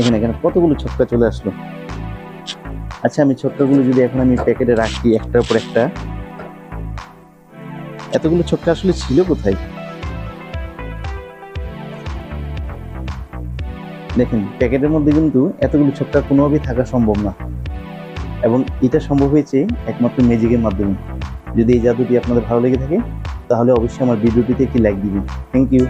এখানে এখানে কতগুলো ছক্কা চলে আসলো? আচ্ছা আমি ছক্কাগুলো যদি এখন আমি প্যাকেটে রাখি, একটার পর একটা। এতগুলো ছক্কা আসলে ছিল কোথায়? দেখেন, প্যাকেটের মধ্যে কিন্তু এতগুলো ছক্কা কোনোভাবেই থাকা সম্ভব না। এবং এটা সম্ভব হয়েছে একমাত্র ম্যাজিকের মাধ্যমে। যদি এই জাদুটি আপনাদের ভালো লেগে থাকে, তাহলে অবশ্যই আমার ভিডিওটিতে একটি লাইক দিবেন। Thank you